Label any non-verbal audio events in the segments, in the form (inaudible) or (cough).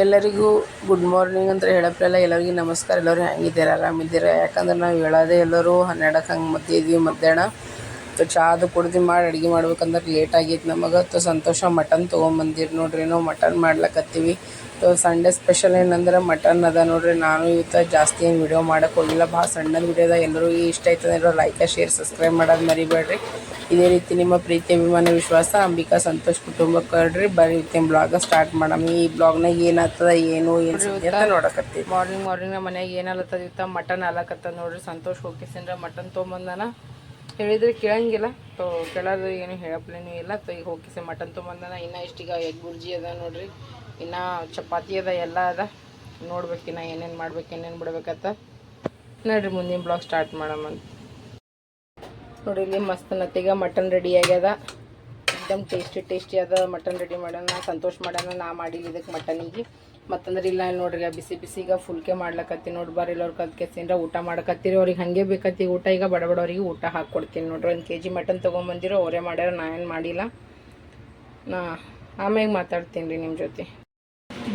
ಎಲ್ಲರಿಗೂ good morning ಅಂತ ಹೇಳಪ್ಪಲ್ಲ ಎಲ್ಲರಿಗೂ ನಮಸ್ಕಾರ. ಎಲ್ಲರೂ ಹೆಂಗಿದ್ದೀರ? ಆರಾಮಿದ್ದೀರ? ಯಾಕಂದ್ರೆ ನಾವು ಹೇಳೋದೇ ಎಲ್ಲರೂ ಹನ್ನೆರಡಕ್ಕೆ ಹಂಗೆ ಮಧ್ಯೆ ಇದ್ವಿ ಮಧ್ಯಾಹ್ನ ಸೊ ಚಾದು ಕುಡ್ದು ಮಾಡಿ ಅಡುಗೆ ಮಾಡ್ಬೇಕಂದ್ರೆ ಲೇಟ್ ಆಗೈತೆ ನಮಗೆ. ತೊ ಸಂತೋಷ ಮಟನ್ ತೊಗೊಂಬಂದಿರಿ ನೋಡ್ರಿ. ನಾವು ಮಟನ್ ಮಾಡ್ಲಕತ್ತೀವಿ. ಸೊ ಸಂಡೇ ಸ್ಪೆಷಲ್ ಏನಂದ್ರೆ ಮಟನ್ ಅದ ನೋಡ್ರಿ. ನಾನು ಇವತ್ತು ಜಾಸ್ತಿ ಏನು ವಿಡಿಯೋ ಮಾಡೋಕೆ ಹೋಗಿಲ್ಲ. ಭಾಳ ಸಣ್ಣದ ವಿಡಿಯೋದ ಎಲ್ಲರೂ ಇಷ್ಟ ಆಯ್ತಂದ್ರೆ ಲೈಕ್ ಶೇರ್ ಸಬ್ಸ್ಕ್ರೈಬ್ ಮಾಡೋದು ಮರಿಬೇಡ್ರಿ. ಇದೇ ರೀತಿ ನಿಮ್ಮ ಪ್ರೀತಿ ಅಭಿಮಾನ ವಿಶ್ವಾಸ ಅಂಬಿಕಾ ಸಂತೋಷ್ ಕುಟುಂಬಕ್ಕೆ ಹೇಳ್ರಿ ಬರೀ ಇವತ್ತಿನ ಬ್ಲಾಗ ಸ್ಟಾರ್ಟ್ ಮಾಡಮ್. ಈ ಬ್ಲಾಗ್ನಾಗ ಏನಾಗ್ತದ ಏನು ಏನು ನೋಡಕತ್ತೀವಿ. ಮಾರ್ನಿಂಗ್ ಮಾರ್ನಿಂಗ್ ನಮ್ಮ ಮನೆಯಾಗ ಏನಲ್ಲತ್ತದ ಇವತ್ತ ಮಟನ್ ಆಲಕತ್ತದ ನೋಡ್ರಿ. ಸಂತೋಷ್ ಹೋಗಿಸಿಂದ್ರ ಮಟನ್ ತೊಗೊಂಬಂದಾನ. ಹೇಳಿದ್ರೆ ಕೇಳಂಗಿಲ್ಲ. ತೋ ಕೇಳೋದು ಏನು ಹೇಳಪ್ಲೇನು ಇಲ್ಲ. ತೋ ಈಗ ಹೋಗಿಸಿ ಮಟನ್ ತೊಗೊಂಬಂದ ಇನ್ನು ಇಷ್ಟೀಗ ಎಗ್ ಬುರ್ಜಿ ಅದ ನೋಡ್ರಿ. ಇನ್ನು ಚಪಾತಿ ಅದ ಎಲ್ಲ ಅದ. ನೋಡ್ಬೇಕು ಇನ್ನು ಏನೇನು ಮಾಡ್ಬೇಕು, ಏನೇನು ಬಿಡ್ಬೇಕತ್ತ ನೋಡ್ರಿ ಮುಂದಿನ ಬ್ಲಾಗ್ ಸ್ಟಾರ್ಟ್ ಮಾಡೋಮಂತ ನೋಡಿ ಇಲ್ಲಿ ಮಸ್ತ್ ನತ್ತೀಗ ಮಟನ್ ರೆಡಿ ಆಗ್ಯದ. ಎಕ್ದಮ್ ಟೇಸ್ಟಿ ಟೇಸ್ಟಿ ಅದ. ಮಟನ್ ರೆಡಿ ಮಾಡೋಣ, ಸಂತೋಷ ಮಾಡೋಣ. ನಾ ಮಾಡಿಲ್ಲ ಇದಕ್ಕೆ ಮಟನಿಗೆ. ಮತ್ತಂದ್ರೆ ಇಲ್ಲ ನೋಡ್ರಿ ಬಿಸಿ ಬಿಸಿ ಈಗ ಫುಲ್ಕೆ ಮಾಡ್ಲಕತ್ತಿ ನೋಡಿ ಬರ್ರಿ ಇಲ್ಲವ್ರ ಕಲ್ತ್ಕೆಸಿಂದ್ರ ಊಟ ಮಾಡಕತ್ತೀರಿ. ಅವ್ರಿಗೆ ಹಾಗೆ ಬೇಕತ್ತಿ ಊಟ, ಈಗ ಬಡ ಬಡವರಿಗೆ ಊಟ ಹಾಕ್ಕೊಡ್ತೀನಿ ನೋಡ್ರಿ. ಒಂದು ಕೆ ಜಿ ಮಟನ್ ತೊಗೊಂಬಂದಿರೋ, ಅವರೇ ಮಾಡ್ಯಾರ, ನಾ ಏನು ಮಾಡಿಲ್ಲ. ನಾ ಆಮ್ಯಾಗ ಮಾತಾಡ್ತೀನಿ ರೀ ನಿಮ್ಮ ಜೊತೆ.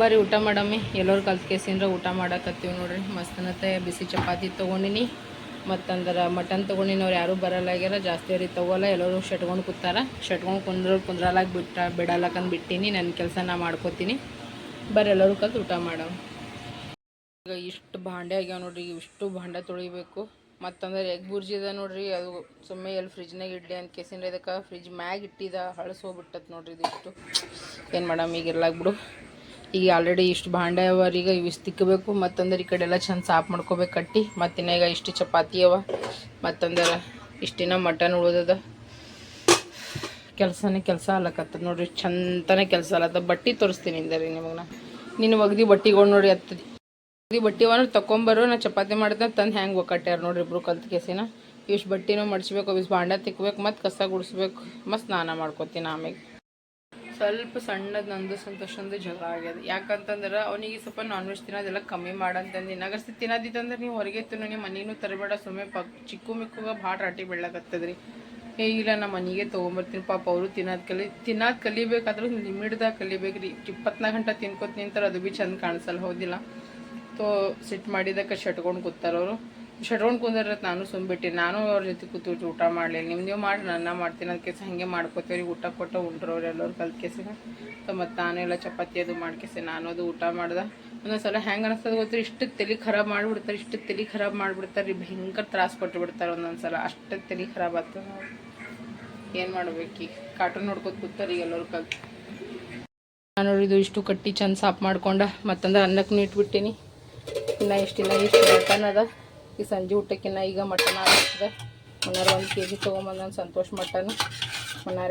ಬರ್ರಿ ಊಟ ಮಾಡಮ್ಮಿ, ಎಲ್ಲರೂ ಕಲ್ತ್ಕೆಸಿಂದ್ರ ಊಟ ಮಾಡಕತ್ತೀವಿ ನೋಡ್ರಿ. ಮಸ್ತನತ್ತೆ ಬಿಸಿ ಚಪಾತಿ ತೊಗೊಂಡಿನಿ. ಮತ್ತಂದ್ರೆ ಮಟನ್ ತೊಗೊಂಡಿನಿ, ಅವ್ರು ಯಾರೂ ಬರಲ್ಲಾಗ್ಯಾರ ಜಾಸ್ತಿ ಅವ್ರಿಗೆ ತೊಗೊಲ್ಲ, ಎಲ್ಲರೂ ಶಟ್ಕೊಂಡು ಕೂತಾರ ಶಟ್ಕೊಂಡು ಕುಂದ್ರ ಕುಂದ್ರಲಾಗ ಬಿಟ್ಟ ಬಿಡಲಕ್ಕಂದು ಬಿಟ್ಟಿನಿ ನನ್ನ ಕೆಲಸ ನಾ ಮಾಡ್ಕೋತೀನಿ. ಬರ್ರಿ ಎಲ್ಲರೂ ಕಲ್ತು ಊಟ ಮಾಡೋ ಈಗ ಇಷ್ಟು ಭಾಂಡೆ ಆಗ್ಯಾವ ನೋಡ್ರಿ, ಇಷ್ಟು ಭಾಂಡೆ ತೊಳಿಬೇಕು. ಮತ್ತಂದ್ರೆ ಎಗ್ ಬುರ್ಜಿ ಅದ ನೋಡ್ರಿ, ಅದು ಸುಮ್ಮನೆ ಎಲ್ಲಿ ಫ್ರಿಜ್ನಾಗ ಇಡ್ಲಿ ಅಂತ ಕೇಸಿನ ಇದಕ್ಕೆ ಫ್ರಿಜ್ ಮ್ಯಾಗ ಇಟ್ಟಿದ ಹೋಗ್ಬಿಟ್ಟತ್ ನೋಡ್ರಿ ಇದಿಷ್ಟು ಏನು ಮಾಡಮ್, ಈಗ ಇರ್ಲಾಕ್ ಬಿಡು. ಈಗ ಆಲ್ರೆಡಿ ಇಷ್ಟು ಭಾಂಡೆ ಅವ ಈಗ ಇಷ್ಟು ತಿಕ್ಕಬೇಕು ಮತ್ತಂದ್ರೆ ಈ ಕಡೆ ಎಲ್ಲ ಚಂದ ಸಾಫ್ ಮಾಡ್ಕೋಬೇಕು ಕಟ್ಟಿ. ಮತ್ತಿನ್ನ ಈಗ ಇಷ್ಟು ಚಪಾತಿ ಅವ. ಮತ್ತಂದ್ರೆ ಇಷ್ಟಿನ ಮಟನ್ ಉಳಿದದ. ಕೆಲಸನೇ ಕೆಲಸ ಅಲ್ಲಕತ್ತ ನೋಡ್ರಿ, ಚಂದನೆ ಕೆಲಸ ಅಲ್ಲದ ಬಟ್ಟೆ ತೋರಿಸ್ತೀನಿ ಇಂದ ರೀ ನಿಮಗೆ ನಾ ನಿನ್ನ ಒಗ್ದಿ ಬಟ್ಟೆಗಳು ನೋಡಿ ಹತ್ತದಿ ಒಗ್ದಿ ಬಟ್ಟೆ ಅಂದ್ರೆ ತೊಗೊಂಬರು ನಾ ಚಪಾತಿ ಮಾಡಿದ್ನ ತಂದು ಹ್ಯಾಂಗೆ ಒಕ್ಕಟ್ಯಾರ ನೋಡ್ರಿ ಇಬ್ರು ಕಲ್ತ ಕೇಸಿನ. ಇಷ್ಟು ಬಟ್ಟಿನೂ ಮಡಿಸ್ಬೇಕು, ಇಷ್ಟು ಭಾಂಡ ತಿಕ್ಬೇಕು, ಮತ್ತು ಕಸ ಗುಡಿಸ್ಬೇಕು, ಮತ್ತು ಸ್ನಾನ ಮಾಡ್ಕೊತೀನಿ ಆಮೇಲೆ ಸ್ವಲ್ಪ ಸಣ್ಣದು ನಂದು, ಸಂತೋಷದ ಜಗಳ ಆಗ್ಯದ. ಯಾಕಂತಂದ್ರೆ ಅವನಿಗೆ ಸ್ವಲ್ಪ ನಾನ್ ವೆಜ್ ತಿನ್ನೋದೆಲ್ಲ ಕಮ್ಮಿ ಮಾಡಂತಂದು. ನಗರ್ಸಿ ತಿನ್ನೋದಿತ್ತಂದ್ರೆ ನೀವು ಹೊರಗೆ ತಿನ್ನು, ನೀವು ಮನೇನು ತರಬೇಡ ಸುಮ್ಮನೆ ಪಕ್ ಚಿಕ್ಕು ಮಿಕ್ಕುಗ ಭಾಳ ರಾಟಿ ಬೆಳ್ಳಕತ್ತದ್ರಿ. ಏ, ಇಲ್ಲ, ನಮ್ಮ ಮನೆಗೆ ತೊಗೊಂಬರ್ತೀನಿ. ಪಾಪ ಅವರು ತಿನ್ನೋದು ಕಲಿ, ತಿನ್ನೋದು ಕಲಿಬೇಕಾದ್ರೂ ಲಿಮಿಟ್ದಾಗ ಕಲಿಬೇಕು ರೀ ಇಪ್ಪತ್ನಾಲ್ಕು ಗಂಟೆ ತಿನ್ಕೊತ ನಿಂತಾರೆ ಅದು ಭೀ ಚಂದ ಕಾಣಿಸಲ್ಲ ಹೌದಿಲ್ಲ. ತೋ, ಸಿಟ್ ಮಾಡಿದಕ್ಕೆ ಶಟ್ಕೊಂಡು ಕೂತಾರವರು ಶಟ್ಕೊಂಡು ಕುಂದ್ರೆ ನಾನು ಸುಮ್ಬಿಟ್ಟೆ ನಾನು ಅವ್ರ ಜೊತೆ ಕೂತು ಊಟ ಮಾಡಲಿಲ್ಲ. ನಿಮ್ಮ ನೀವು ಮಾಡಿ ನನ್ನ ಮಾಡ್ತೀನಿ. ಅದಕ್ಕೆ ಹಾಗೆ ಮಾಡ್ಕೋತೀವಿ ಊಟ ಕೊಟ್ಟು ಉಂಡ್ರು ಅವ್ರು ಎಲ್ಲರೂ ಕಲ್ತ್ಕೆಸಿನ ಸೊ ಮತ್ತು ನಾನು ಎಲ್ಲ ಚಪಾತಿ ಅದು ಮಾಡ್ಕೆಸಿ. ನಾನು ಅದು ಊಟ ಮಾಡ್ದೆ. ಒಂದೊಂದ್ಸಲ ಹೆಂಗೆ ಅನಿಸ್ತದೆ ಗೊತ್ತಿರಿ? ಇಷ್ಟು ತಲೆ ಖರಾಬ್ ಮಾಡಿಬಿಡ್ತಾರೆ. ಇಷ್ಟು ತಲೆ ಖರಾಬ್ ಮಾಡಿಬಿಡ್ತಾರೆ. ರೀ, ಭಯಂಕರ ತ್ರಾಸು ಕೊಟ್ಟು ಬಿಡ್ತಾರೆ ಒಂದೊಂದು ಸಲ ಅಷ್ಟು ತಲೆ ಖರಾಬ್ ಆಗ್ತದೆ ಏನು ಮಾಡ್ಬೇಕು? ಈಗ ಕಾರ್ಟೂನ್ ನೋಡ್ಕೊತ ಕೂತಾರೆ ಎಲ್ಲರೂ ಕಲ್ತು ನಾನು ಇದು ಇಷ್ಟು ಕಟ್ಟಿ ಚಂದ ಸಾಫ್ ಮಾಡ್ಕೊಂಡು, ಮತ್ತಂದ್ರೆ ಅನ್ನಕ್ಕೆ ಇಟ್ಬಿಟ್ಟಿನಿ. ಇನ್ನು ಇಷ್ಟಿಲ್ಲ ಇಷ್ಟು ಮಟನ್ ಅದ. ಈ ಸಂಜೆ ಊಟಕ್ಕಿನ್ನ ಈಗ ಮಟನ್ ಆಗ್ತದೆ. ಒಂದು ಕೆ ಜಿ ತೊಗೊಂಬಂದ ಸಂತೋಷ ಮಟನ್.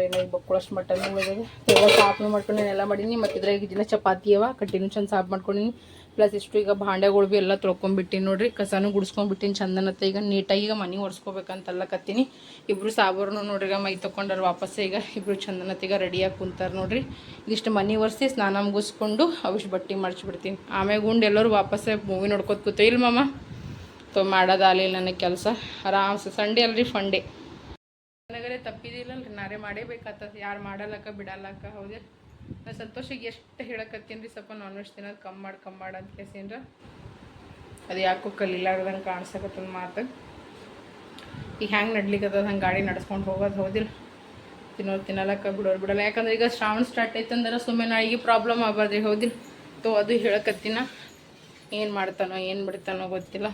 ಏನೋ ಈಗ ಬಕ್ಕಳಷ್ಟು ಮಟನ್ ಉಳಿದಿದೆ. ಎಲ್ಲ ಸಾಫ್ನು ಮಾಡ್ಕೊಂಡು ಎಲ್ಲ ಮಾಡೀನಿ ಮತ್ತು ಇದ್ರಾಗ ಇದನ್ನ ಚಪಾತಿ ಅವ ಕಟ್ಟಿನೂ ಚಂದ ಸಾಫ್ ಮಾಡ್ಕೊಂಡಿನಿ ಪ್ಲಸ್ ಇಷ್ಟು ಈಗ ಭಾಂಡೆಗಳು ಭೀ ಎಲ್ಲ ತೊಳ್ಕೊಂಬಿಟ್ಟಿನಿ ನೋಡ್ರಿ, ಕಸನೂ ಗುಡಿಸ್ಕೊಂಡ್ಬಿಟ್ಟಿನಿ ಚಂದನತ್ತ ಈಗ ನೀಟಾಗಿ ಈಗ ಮನೆ ಒರೆಸ್ಕೋಬೇಕಂತೆಲ್ಲ ಕತ್ತೀನಿ. ಇಬ್ರು ಸಾಬೂರ್ನು ನೋಡ್ರಿ ಮೈ ತೊಗೊಂಡಾರ ವಾಪಸ್ ಈಗ ಇಬ್ರು ಚಂದನತ್ತ ಈಗ ರೆಡಿಯಾಗಿ ಕುಂತಾರೆ ನೋಡ್ರಿ. ಇದಿಷ್ಟು ಮನೆ ಒರೆಸಿ ಸ್ನಾನ ಮುಗಿಸ್ಕೊಂಡು ಅವಿಷ್ಟು ಬಟ್ಟೆ ಮಾಡಿಸ್ಬಿಡ್ತೀನಿ ಆಮೇಲೆ ಉಂಡು ಎಲ್ಲರೂ ವಾಪಸ್ಸೇ ಮೂವಿ ನೋಡ್ಕೊತ ಕೂತ ಇಲ್ಲ ಮಾಮ, ತೊ ಮಾಡೋದಾಗಲಿಲ್ಲ ನನಗೆ ಕೆಲಸ. ಆರಾಮ್ಸೆ ಸಂಡೇ ಅಲ್ರಿ ಫಂಡೇ ನಾರೇ ಮಾಡೇಬೇಕಾಗ್ತದೆ ಯಾರು ಮಾಡಲ್ಲಕ್ಕ ಬಿಡಲ್ಲಕ್ಕ ಹೌದೇ ನಾ ಸಂತೋಷಿಗೆ ಎಷ್ಟು ಹೇಳಕತ್ತೀನಿ ರೀ ಸ್ವಲ್ಪ ನಾನ್ ವೆಜ್ ತಿನ್ನೋದು ಕಮ್ಮಿ ಮಾಡಿ ಕಮ್ಮಿ ಮಾಡಿ ಅಂತ ಕೇಸೇನ್ರ ಅದು ಯಾಕೋ ಕಲೀಲಾರ್ದಂಗೆ ಕಾಣಿಸಕತ್ತದ ಮಾತು. ಈಗ ಹ್ಯಾಂಗೆ ನಡ್ಲಿಕ್ಕದ ಹಂಗೆ ಗಾಡಿ ನಡ್ಸ್ಕೊಂಡು ಹೋಗೋದು ಹೌದಿಲ್ಲ ತಿನ್ನೋರು ತಿನ್ನಲಕ್ಕ ಬಿಡೋರು ಬಿಡಲ್ಲ. ಯಾಕಂದ್ರೆ ಈಗ ಶ್ರಾವಣ ಸ್ಟಾರ್ಟ್ ಐತಂದ್ರೆ ಸುಮ್ಮನೆ ನಾಳೆಗೆ ಪ್ರಾಬ್ಲಮ್ ಆಗ್ಬಾರ್ದ್ರಿ ಹೌದಿಲ್ಲ ತೋ ಅದು ಹೇಳಕತ್ತಿನ. ಏನು ಮಾಡ್ತಾನೋ, ಏನು ಬಿಡ್ತಾನೋ ಗೊತ್ತಿಲ್ಲ.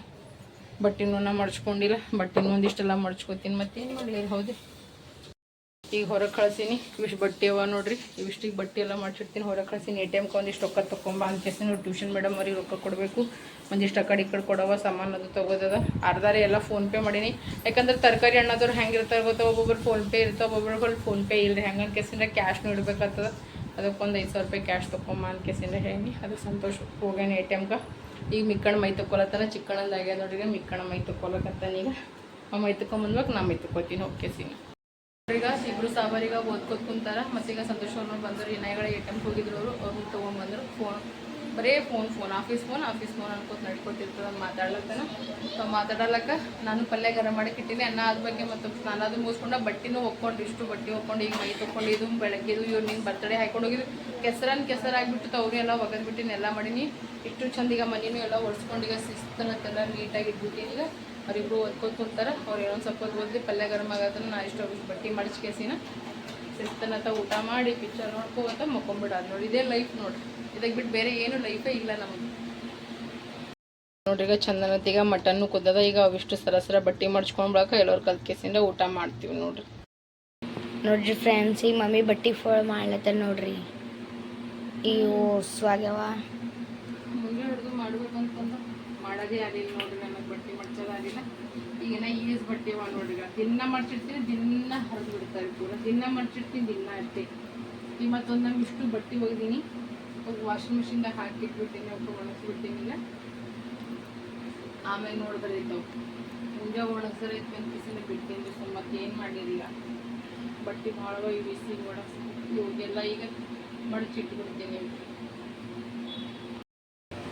ಬಟ್ಟೆನೂ ನಾ ಮಡ್ಚ್ಕೊಂಡಿಲ್ಲ ಬಟ್ಟೆ ಒಂದಿಷ್ಟೆಲ್ಲ ಮಡ್ಚ್ಕೊತೀನಿ ಮತ್ತೇನು ಮಾಡಲಿ ಹೌದು ಈಗ ಹೊರಗೆ ಕಳ್ಸೀನಿ, ಇವಿಷ್ಟು ಬಟ್ಟೆ ಅವ ನೋಡ್ರಿ, ಇವಿಷ್ಟಿಗೆ ಬಟ್ಟೆ ಎಲ್ಲ ಮಾಡ್ಸಿರ್ತೀನಿ, ಹೊರಗೆ ಕಳ್ಸೀನಿ, ಎ ಟಿ ಎಮ್ಗೆ ಒಂದಿಷ್ಟು ರೊಕ್ಕ ತೊಗೊಂಬ ಅಂತೇಸಿ ನೋಡಿ, ಟ್ಯೂಷನ್ ಮೇಡಮ್ ಅವ್ರಿಗೆ ರೊಕ್ಕ ಕೊಡಬೇಕು, ಒಂದಿಷ್ಟು ಆ ಕಡೆ ಈ ಕಡೆ ಕೊಡವ, ಸಾಮಾನು ಅದು ತೊಗೋದದ, ಅರ್ಧಾರೆ ಎಲ್ಲ ಫೋನ್ಪೇ ಮಾಡೀನಿ, ಯಾಕಂದ್ರೆ ತರಕಾರಿ ಹಣ್ಣಾದ್ರು ಹೆಂಗೆ ಇರ್ತಾರೆ ಗೊತ್ತಾ, ಒಬ್ಬೊಬ್ರು ಫೋನ್ಪೇ ಇರ್ತಾವೆ, ಒಬ್ಬೊಬ್ರು ಫೋನ್ಪೇ ಇಲ್ಲರಿ ಹೆಂಗೆ ಕೇಸಿಂದ ಕ್ಯಾಶ್ ನೀಡಬೇಕಾಗ್ತದ, ಅದಕ್ಕೊಂದು ಐದು ಸಾವಿರ ರೂಪಾಯಿ ಕ್ಯಾಶ್ ತೊಗೊಂಬ ಅಂತ ಕೇಸಿಂದ ಹೇಳಿ, ಅದು ಸಂತೋಷ, ಹೋಗ್ಯಾನ ಎ ಟಿ ಎಮ್ಗೆ ಈಗ ಮಿಕ್ಕಣ ಮೈ ತೊಗೊಳತ್ತಾನ ಚಿಕ್ಕಣ್ಣಂದು ನೋಡಿದ್ರೆ ಮಿಕ್ಕಣ ಮೈ ತೊಗೊಳಕತ್ತಾನ ಈಗ ಮೈ ತೊಗೊಂಬಂದ್ಬೇಕು ನಾ ಮೈ ತೊಗೋತೀನಿ ಓಕೆ ಸೀನ ಈಗ ಇಬ್ರು ಸಾಬಾರಿಗ ಓದ್ಕೊತ್ ಕುಂತಾರ. ಮತ್ತೆ ಈಗ ಸಂತೋಷ್ ಅವ್ರನ್ನ ಬಂದರು. ಏನಾಗಳ ಎ ಟೆಂಪ್ ಹೋಗಿದ್ರು ಅವರು. ಅವ್ರನ್ನ ತೊಗೊಂಡ್ಬಂದ್ರು ಫೋನ್, ಬರೇ phone phone, office phone office phone ಅನ್ಕೋತ ನಡ್ಕೊತಿರ್ತದ ಮಾತಾಡ್ಲತ್ತನ. ಮಾತಾಡಲಕ್ಕ ನಾನು ಪಲ್ಯ ಗರಂ ಮಾಡಿ ಕಿಟ್ಟಿನಿ. ಅನ್ನ ಅದ್ರ ಬಗ್ಗೆ ಮತ್ತು ಅದು ಮುಗಿಸ್ಕೊಂಡು ಬಟ್ಟಿನೂ ಒಕ್ಕೊಂಡು ಇಷ್ಟು ಬಟ್ಟೆ ಒಕ್ಕೊಂಡು ಈಗ ಮೈ ತೊಗೊಂಡು ಇದು ಬೆಳಗ್ಗೆದು ಇವ್ರು ನಿನ್ನ ಬರ್ತಡೇ ಹಾಕೊಂಡು ಕೆಸರನ್ ಕೆಸರಾಗ್ಬಿಟ್ಟು ಅವ್ರು ಎಲ್ಲ ಒಗದ್ಬಿಟ್ಟಿನಿ. ಎಲ್ಲ ಮಾಡೀನಿ. ಇಷ್ಟು ಚಂದ ಈಗ ಮನೇನು ಎಲ್ಲ ಒರೆಸ್ಕೊಂಡು ಈಗ ಶಿಸ್ತನತ್ತೆಲ್ಲ ನೀಟಾಗಿ ಇಟ್ಬಿಟ್ಟಿನಿ ಈಗ. ಅವರಿಬ್ರು ಓದ್ಕೊತ ಕುಂತಾರೆ. ಅವ್ರು ಏನೊಂದು ಸ್ವಲ್ಪ ಹೊತ್ತು ಪಲ್ಯ ಗರಮ್ ಆಗತ್ತನ ನಾ ಇಷ್ಟು ಬಟ್ಟೆ ಮಡಚ್ಕೇಸಿನ ಶಿಸ್ತನತ್ತ ಊಟ ಮಾಡಿ ಪಿಕ್ಚರ್ ನೋಡ್ಕೋತ ಮಕ್ಕೊಂಬಿಡೋದು ನೋಡಿ. ಇದೇ ಲೈಫ್ ನೋಡ್ರಿ. ಇದಕ್ಕೆ ಬಿಟ್ಟು ಬೇರೆ ಏನು ಲೈಫೇ ಇಲ್ಲ ನಮಗೆ ನೋಡ್ರಿ ಈಗ ಚಂದನತ್ತೀಗ ಮಟನ್ನು ಕುದ್ದದ ಈಗ ಅವಿಷ್ಟು ಸರಸರ ಸರ ಬಟ್ಟೆ ಎಲ್ಲರು ಎಲ್ಲರೂ ಕಲ್ತ್ಕೇಸಿಂದ ಊಟ ಮಾಡ್ತೀವಿ ನೋಡ್ರಿ. ನೋಡ್ರಿ ಫ್ರೆಂಡ್ಸ್ ಈಗ ಮಮ್ಮಿ ಬಟ್ಟೆ ಫೋಳ್ ಮಾಡ್ಲತ್ತಾರ ನೋಡ್ರಿ. ಇವು ಸ್ವಾಗ್ಯವ. ಮುಂದೆ ಹಿಡಿದು ಮಾಡೋದೇ ಆಗಿಲ್ಲ ನೋಡ್ರಿ ಈಸ್ ಬಟ್ಟೆ ನೋಡ್ರಿ ದಿನ ಮಾಡ್ಸಿಡ್ತೀನಿ ದಿನ ಹರಿದು ಬಿಡ್ತಾರೆ ಪೂರ. ದಿನ ಮಡ್ಚಿರ್ತೀನಿ ದಿನ ಅಷ್ಟೇ. ಈ ಮತ್ತೊಂದು ನಮ್ಗೆ ಇಷ್ಟು ಬಟ್ಟೆ ಒಗ್ದೀನಿ. ವಾಷಿಂಗ್ ಮಿಷಿನ್ದಾಗ ಹಾಕಿಟ್ಬಿಡ್ತೀನಿ ಅವಕ್ಕೆ ಒಣಗಿಸ್ಬಿಡ್ತೀನಿ ಆಮೇಲೆ ನೋಡಿದ್ರೆ ಇದ್ದವು ಮುಂಜೆ ಒಣಗ್ಸರ ಇತ್ತು ಬಿಸಿನ ಬಿಡ್ತೀನಿ ಸೊ ಮತ್ತೆ ಏನು ಮಾಡಿರಲಿಲ್ಲ. ಬಟ್ಟೆ ಭಾಳ ಈ ಬಿಸಿ ಒಣಗಿಸಿ ಇವಾಗೆಲ್ಲ ಈಗ ಮಡಚಿಟ್ಬಿಡ್ತೀನಿ.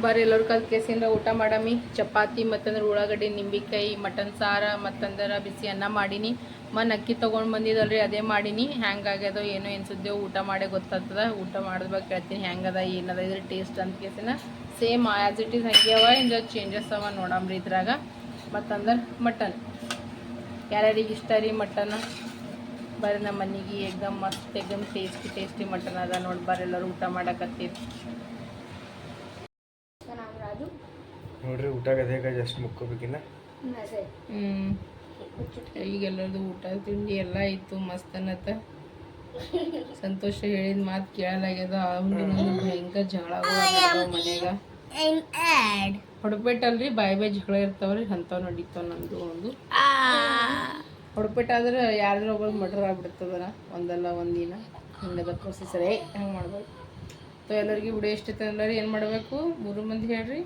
ಬರ್ರಿ ಎಲ್ಲರೂ ಕಲ್ತು ಕೇಸಿಂದ ಊಟ ಮಾಡಮಿ. ಚಪಾತಿ ಮತ್ತಂದ್ರೆ ಉಳ್ಳಾಗಡ್ಡಿ, ನಿಂಬಿಕಾಯಿ, ಮಟನ್ ಸಾರ, ಮತ್ತಂದ್ರೆ ಬಿಸಿ ಅನ್ನ ಮಾಡೀನಿ. ಮನ್ ಅಕ್ಕಿ ತೊಗೊಂಡು ಬಂದಿದ್ದಲ್ರಿ, ಅದೇ ಮಾಡೀನಿ. ಹ್ಯಾಂಗಾಗ್ಯದೋ ಏನೋ ಎನ್ಸುದ್ದೇವು ಊಟ ಮಾಡೇ ಗೊತ್ತಾಗ್ತದ. ಊಟ ಮಾಡಿದ್ಬೇಕು ಕೇಳ್ತೀನಿ ಹೆಂಗದ ಏನದ, ಇದ್ರ ಟೇಸ್ಟ್ ಅಂತ ಕೇಸಿನ ಸೇಮ್ ಆ್ಯಸ್ ಇಟ್ ಈಸ್ ಹಂಗೆ ಅವ ಇಂಜ ಚೇಂಜಸ್ ಅವ ನೋಡಮ್ರಿ ಇದ್ರಾಗ. ಮತ್ತಂದ್ರೆ ಮಟನ್. ಯಾರ್ಯಾರಿಗೆ ಇಷ್ಟ ರೀ ಮಟನ್? ಬರ್ರಿ ನಮ್ಮ ಮನೆಗೆ ಎಕ್ದಮ್ ಮಸ್ತ್ ಎಕ್ದಮ್ ಟೇಸ್ಟಿ ಟೇಸ್ಟಿ ಮಟನ್ ಅದ ನೋಡಿ ಬರ್ರಿ ಎಲ್ಲರೂ ಊಟ ಮಾಡಕತ್ತೀರಿ. ನೋಡ್ರಿ ಊಟ ಅದೇಗ ಜಸ್ಟ್ ಮುಕ್ಕೋಬೇಕಿನ್ನ ಹ್ಮ್ ಈಗೆಲ್ಲರದು ಊಟ ತಿಂಡಿ ಎಲ್ಲ ಇತ್ತು ಮಸ್ತ್ ಅನ್ನತ್ತ. (laughs) ಸಂತೋಷ ಹೇಳಿದ ಮಾತು ಕೇಳಲಾಗ್ಯದ ಅವ್ನಿಗೊಂದು ಭಯಂಕರ ಜಗಳ ಮನೆಯಾಗ. ಹೊಡಪೇಟಲ್ರಿ ಬಾಯ್ ಬಾಯ್ ಜಗಳ ಇರ್ತಾವ್ರಿ ಅಂಥವ್ ನಡೀತಾವ ನಮ್ದು ಒಂದು. ಹೊಡಪೇಟ ಆದ್ರೆ ಯಾರ್ದ್ರ ಒಬ್ಬರು ಮರ್ಡರ್ ಆಗ್ಬಿಡ್ತದನ ಒಂದಲ್ಲ ಒಂದಿನ. ಹಿಂಗದ ಪ್ರೊಸೆಸರ್ ಏ ಹಂಗೆ ಮಾಡ್ಬೇಕು ಸೊ ಎಲ್ಲರಿಗೂ ವಿಡಿಯೋ ಇಷ್ಟ ಎಲ್ಲರೂ ಏನು ಮಾಡಬೇಕು? ಮೂರು ಮಂದಿ ಹೇಳ್ರಿ.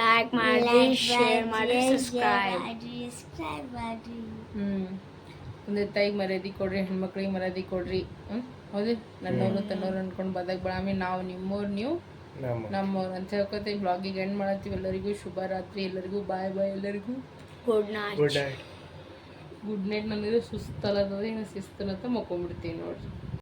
ಲೈಕ್ ಮಾಡಿ ಶೇರ್ ಮಾಡಿ ಸಬ್ಸ್ಕ್ರೈಬ್ ಹ್ಞೂ ಒಂದೇ ತಾಯಿಗೆ ಮರ್ಯಾದೆ ಕೊಡ್ರಿ ಹೆಣ್ಮಕ್ಳಿಗೆ ಮರ್ಯಾದೆ ಕೊಡ್ರಿ. ಹ್ಞೂ ಹೌದು? ನನ್ನವ್ರು ತನ್ನವ್ರು ಅನ್ಕೊಂಡು ಬದಕ್ ಬಳಾಮಿ ನಾವು ನಿಮ್ಮವ್ರು ನೀವು ನಮ್ಮ ನಮ್ಮವ್ರು. ಅಂತ ಹೇಳ್ಕೊತ ಈ ಬ್ಲಾಗಿಗೆ ಎಂಡ್ ಮಾಡತ್ತೀವಿ. ಎಲ್ಲರಿಗೂ ಶುಭ ರಾತ್ರಿ ಎಲ್ಲರಿಗೂ ಬಾಯ್ ಬಾಯ್ ಎಲ್ಲರಿಗೂ. ಗುಡ್ ನೈಟ್ ಗುಡ್ ನೈಟ್ ನನಗೆ ಸುಸ್ತಲದ ಇನ್ನು ಶಿಸ್ತಲತ್ತ ಮಕ್ಕೊಂಬಿಡ್ತೀವಿ ನೋಡ್ರಿ.